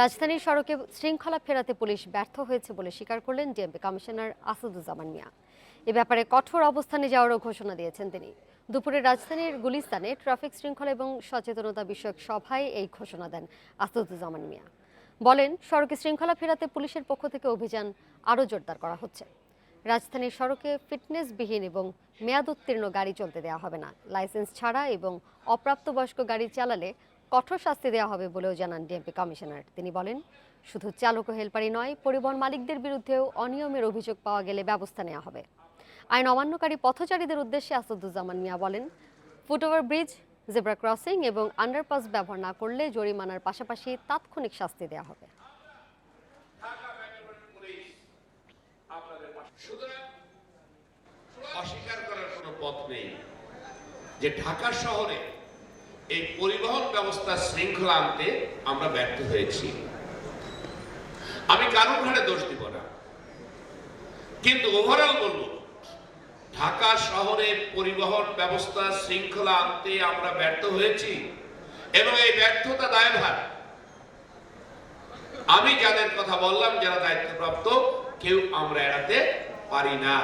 রাজধানীর সড়কে শৃঙ্খলা ফেরাতে পুলিশ ব্যর্থ হয়েছে বলে স্বীকার করলেন ডিএমপি কমিশনার আসাদুজ্জামান মিয়া। এ ব্যাপারে কঠোর অবস্থানে যাওয়ারও ঘোষণা দিয়েছেন তিনি। দুপুরে রাজধানীর গুলিস্তানে ট্রাফিক শৃঙ্খলা এবং সচেতনতা বিষয়ক সভায় এই ঘোষণা দেন আসাদুজ্জামান মিয়া। বলেন, সড়কে শৃঙ্খলা ফেরাতে পুলিশের পক্ষ থেকে অভিযান আরও জোরদার করা হচ্ছে। রাজধানীর সড়কে ফিটনেসবিহীন এবং মেয়াদ উত্তীর্ণ গাড়ি চলতে দেওয়া হবে না। লাইসেন্স ছাড়া এবং অপ্রাপ্তবয়স্ক গাড়ি চালালে কঠোর শাস্তি দেওয়া হবে বলেও জানান ডিএমপি কমিশনার। তিনি বলেন, শুধু চালক ও হেলপারই নয়, পরিবহন মালিকদের বিরুদ্ধেও অনিয়মের অভিযোগ পাওয়া গেলে ব্যবস্থা নেওয়া হবে। আইন অমান্যকারী পথচারীদের উদ্দেশ্যে আসাদুজ্জামান মিয়া বলেন, foot over bridge, zebra crossing এবং আন্ডারপাস ব্যবহার না করলে জরিমানার পাশাপাশি তাৎক্ষণিক শাস্তি দেওয়া হবে। অস্বীকার করার কোনো পথ নেই যে ঢাকা শহরে এই পরিবহন ব্যবস্থা শৃঙ্খলা আনতে আমরা ব্যর্থ হয়েছি। আমি কারণ ঘাড়ে দোষ দিব না। কিন্তু ওভারঅল বলব, ঢাকা শহরে পরিবহন ব্যবস্থা শৃঙ্খলা আনতে আমরা ব্যর্থ হয়েছি এবং এই ব্যর্থতা দায়ভার আমি যাদের কথা বললাম, যারা দায়িত্বপ্রাপ্ত, কেউ আমরা এড়াতে পারি না।